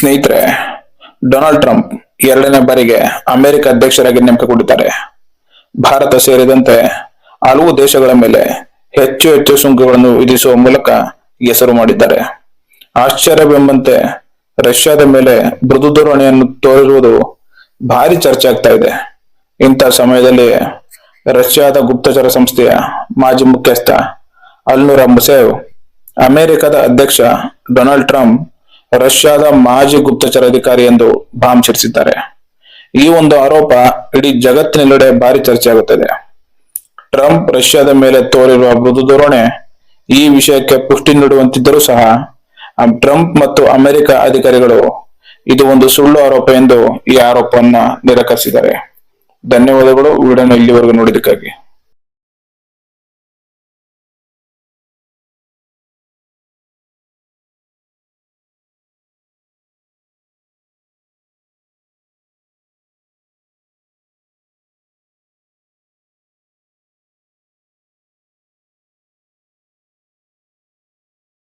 ಸ್ನೇಹಿತರೆ, Donald Trump ಎರಡನೇ ಬಾರಿಗೆ ಅಮೆರಿಕ ಅಧ್ಯಕ್ಷರಾಗಿ ನೇಮಕಗೊಂಡಿದ್ದಾರೆ ಭಾರತ ಸೇರಿದಂತೆ ಹಲವು ದೇಶಗಳ ಮೇಲೆ ಹೆಚ್ಚು ಹೆಚ್ಚು ಸುಂಕಗಳನ್ನು ವಿಧಿಸುವ ಮೂಲಕ ಹೆಸರು ಮಾಡಿದ್ದಾರೆ. ಆಶ್ಚರ್ಯವೆಂಬಂತೆ, ರಷ್ಯಾದ ಮೇಲೆ ಮೃದು ಧೋರಣೆಯನ್ನು ತೋರಿರುವುದು ಭಾರಿ ಚರ್ಚೆ ಆಗ್ತಾ ಇದೆ. ಇಂಥ ಸಮಯದಲ್ಲಿ ರಷ್ಯಾದ ಗುಪ್ತಚರ ಸಂಸ್ಥೆಯ ಮಾಜಿ ಮುಖ್ಯಸ್ಥ ಅಲ್ನೂರ್ ಅಂಬಸೇವ್, ಅಮೆರಿಕದ ಅಧ್ಯಕ್ಷ ಡೊನಾಲ್ಡ್ ಟ್ರಂಪ್ ರಷ್ಯಾದ ಮಾಜಿ ಗುಪ್ತಚರ ಅಧಿಕಾರಿ ಎಂದು ಬಾಂಬ್ ಸಿಡಿಸಿದ್ದಾರೆ. ಈ ಒಂದು ಆರೋಪ ಇಡೀ ಜಗತ್ತಿನೆಲ್ಲೆಡೆ ಭಾರಿ ಚರ್ಚೆಯಾಗುತ್ತದೆ ಟ್ರಂಪ್ ರಷ್ಯಾದ ಮೇಲೆ ತೋರಿರುವ ಮೃದು ಧೋರಣೆ, ಈ ವಿಷಯಕ್ಕೆ ಪುಷ್ಟಿ ನೀಡುವಂತಿದ್ದರೂ ಸಹ ಟ್ರಂಪ್ ಮತ್ತು ಅಮೆರಿಕ ಅಧಿಕಾರಿಗಳು ಇದು ಒಂದು ಸುಳ್ಳು ಆರೋಪ ಎಂದು ಈ ಆರೋಪವನ್ನು ನಿರಾಕರಿಸಿದ್ದಾರೆ. ಧನ್ಯವಾದಗಳು. ವಿಡಿಯೋನ ಇಲ್ಲಿವರೆಗೂ ನೋಡಿದ್ದಕ್ಕಾಗಿ.